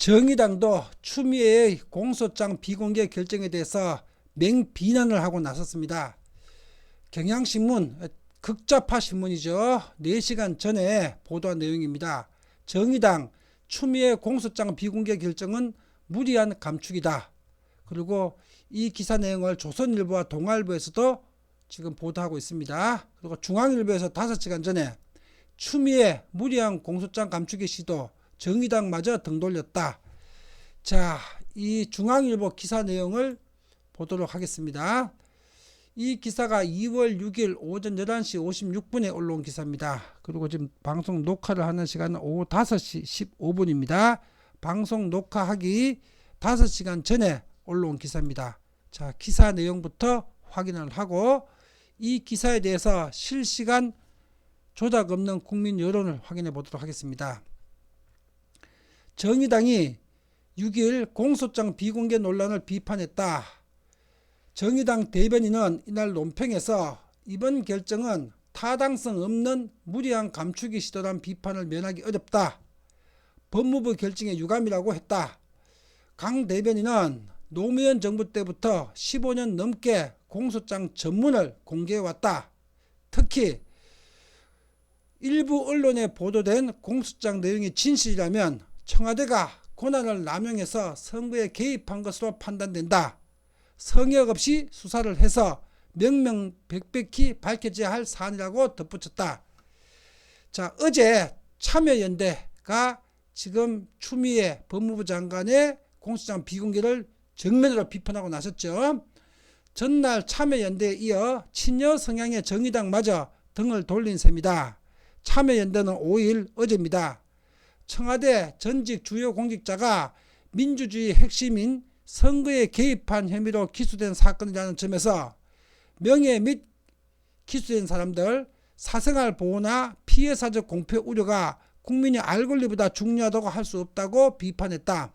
정의당도 추미애의 공소장 비공개 결정에 대해서 맹비난을 하고 나섰습니다. 경향신문 극좌파 신문이죠. 4시간 전에 보도한 내용입니다. 정의당 추미애 공소장 비공개 결정은 무리한 감축이다. 그리고 이 기사 내용을 조선일보와 동아일보에서도 지금 보도하고 있습니다. 그리고 중앙일보에서 5시간 전에 추미애 무리한 공소장 감축의 시도 정의당마저 등 돌렸다. 자, 이 중앙일보 기사 내용을 보도록 하겠습니다. 이 기사가 2월 6일 오전 11시 56분에 올라온 기사입니다. 그리고 지금 방송 녹화를 하는 시간은 오후 5시 15분입니다. 방송 녹화하기 5시간 전에 올라온 기사입니다. 자, 기사 내용부터 확인을 하고 이 기사에 대해서 실시간 조작 없는 국민 여론을 확인해 보도록 하겠습니다. 정의당이 6일 공소장 비공개 논란을 비판했다. 정의당 대변인은 이날 논평에서 이번 결정은 타당성 없는 무리한 감축이 시도란 비판을 면하기 어렵다. 법무부 결정의 유감이라고 했다. 강 대변인은 노무현 정부 때부터 15년 넘게 공소장 전문을 공개해왔다. 특히 일부 언론에 보도된 공소장 내용이 진실이라면 청와대가 권한을 남용해서 선거에 개입한 것으로 판단된다. 성역 없이 수사를 해서 명명백백히 밝혀져야 할 사안이라고 덧붙였다. 자, 어제 참여연대가 지금 추미애 법무부 장관의 공소장 비공개를 정면으로 비판하고 나섰죠. 전날 참여연대에 이어 친여 성향의 정의당마저 등을 돌린 셈이다. 참여연대는 5일 어제입니다. 청와대 전직 주요 공직자가 민주주의 핵심인 선거에 개입한 혐의로 기소된 사건이라는 점에서 명예 및 기소된 사람들 사생활 보호나 피해사적 공표 우려가 국민의 알 권리보다 중요하다고 할 수 없다고 비판했다.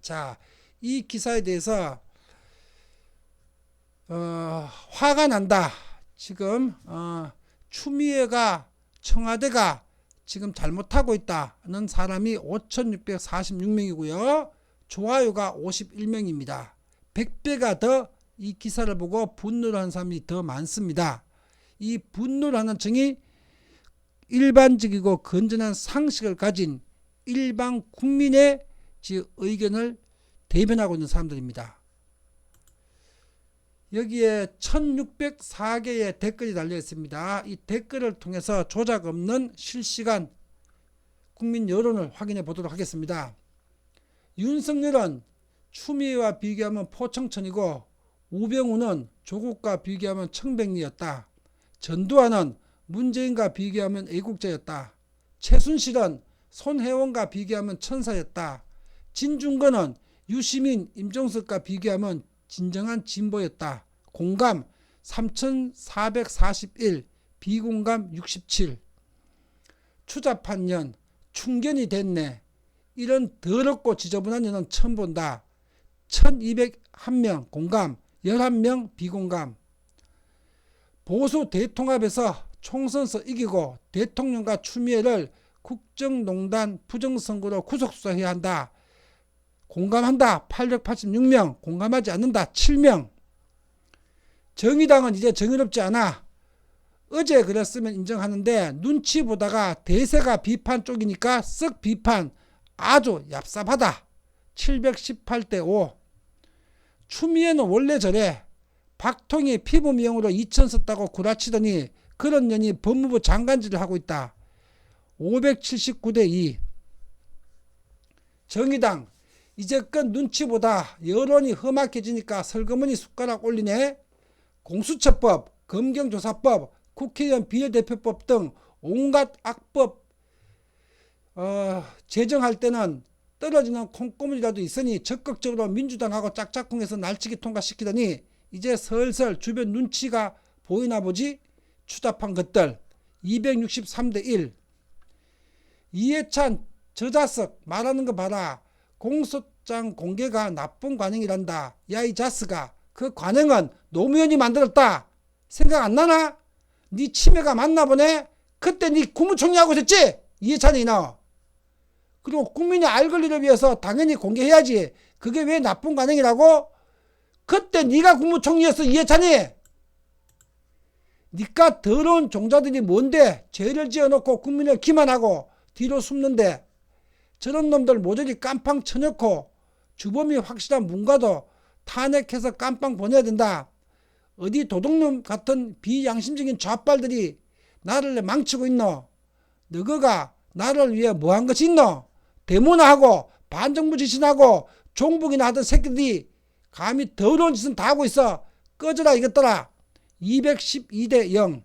자, 이 기사에 대해서 어, 화가 난다. 지금 어, 추미애가 청와대가 지금 잘못하고 있다는 사람이 5,646명이고요. 좋아요가 51명입니다. 100배가 더 이 기사를 보고 분노를 하는 사람이 더 많습니다. 이 분노를 하는 층이 일반적이고 건전한 상식을 가진 일반 국민의 의견을 대변하고 있는 사람들입니다. 여기에 1604개의 댓글이 달려 있습니다. 이 댓글을 통해서 조작 없는 실시간 국민 여론을 확인해 보도록 하겠습니다. 윤석열은 추미애와 비교하면 포청천이고 우병우는 조국과 비교하면 청백리였다. 전두환은 문재인과 비교하면 애국자였다. 최순실은 손혜원과 비교하면 천사였다. 진중권은 유시민, 임종석과 비교하면 진정한 진보였다. 공감 3441, 비공감 67. 추잡한 년, 충견이 됐네. 이런 더럽고 지저분한 년은 처음 본다. 1201명 공감, 11명 비공감. 보수 대통합에서 총선서 이기고 대통령과 추미애를 국정농단 부정선거로 구속수사해야 한다. 공감한다. 886명. 공감하지 않는다. 7명. 정의당은 이제 정의롭지 않아. 어제 그랬으면 인정하는데 눈치 보다가 대세가 비판 쪽이니까 쓱 비판 아주 얍삽하다. 718대 5. 추미애는 원래 저래. 박통희 피부 미용으로 2천 썼다고 구라치더니 그런 년이 법무부 장관질을 하고 있다. 579대 2. 정의당 이제껏 눈치보다 여론이 험악해지니까 설거머니 숟가락 올리네. 공수처법, 검경조사법, 국회의원 비례대표법 등 온갖 악법 어, 제정할 때는 떨어지는 콩고물이라도 있으니 적극적으로 민주당하고 짝짝꿍해서 날치기 통과시키더니 이제 슬슬 주변 눈치가 보이나 보지? 추잡한 것들. 263대 1 이해찬 저자석 말하는 거 봐라 공소장 공개가 나쁜 관행이란다 야 이 자스가 그 관행은 노무현이 만들었다 생각 안 나나? 네 치매가 맞나 보네 그때 네 국무총리 하고 있었지 이해찬이 너 그리고 국민의 알 권리를 위해서 당연히 공개해야지. 그게 왜 나쁜 관행이라고? 그때 네가 국무총리였어 이해찬이. 니까 더러운 종자들이 뭔데 죄를 지어놓고 국민을 기만하고 뒤로 숨는데 저런 놈들 모조리 깜빵 쳐넣고 주범이 확실한 문과도 탄핵해서 깜빵 보내야 된다. 어디 도둑놈 같은 비양심적인 좌빨들이 나를 망치고 있노? 너거가 나를 위해 뭐 한 것이 있노? 대문화하고 반정부 지신하고 종북이나 하던 새끼들이 감히 더러운 짓은 다 하고 있어. 꺼져라 이것들아. 212대 0.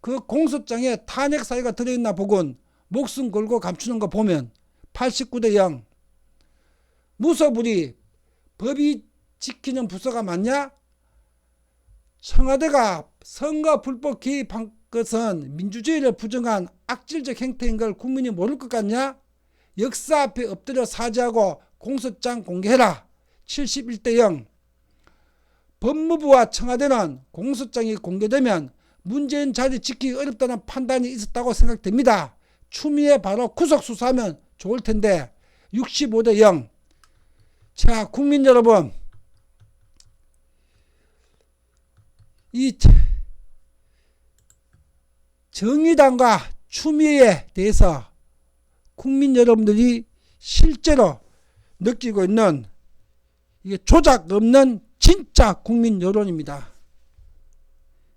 그 공소장에 탄핵 사유가 들어있나 보군. 목숨 걸고 감추는 거 보면 89대 0. 무소불위 법이 지키는 부서가 맞냐? 청와대가 선거 불법 개입한 것은 민주주의를 부정한 악질적 행태인 걸 국민이 모를 것 같냐? 역사 앞에 엎드려 사죄하고 공소장 공개해라. 71대 0. 법무부와 청와대는 공소장이 공개되면 문재인 자리 지키기 어렵다는 판단이 있었다고 생각됩니다. 추미애 바로 구속 수사하면 좋을 텐데 65대 0. 자, 국민 여러분. 이 정의당과 추미애에 대해서 국민 여러분들이 실제로 느끼고 있는 이게 조작 없는 진짜 국민 여론입니다.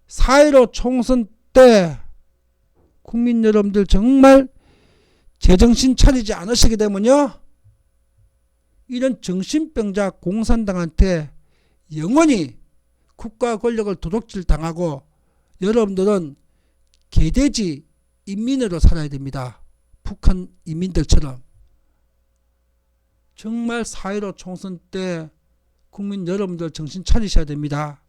4.15 총선 때 국민 여러분들 정말 제정신 차리지 않으시게 되면요. 이런 정신병자 공산당한테 영원히 국가 권력을 도둑질 당하고 여러분들은 개돼지 인민으로 살아야 됩니다. 북한 인민들처럼. 정말 4.15 총선 때 국민 여러분들 정신 차리셔야 됩니다.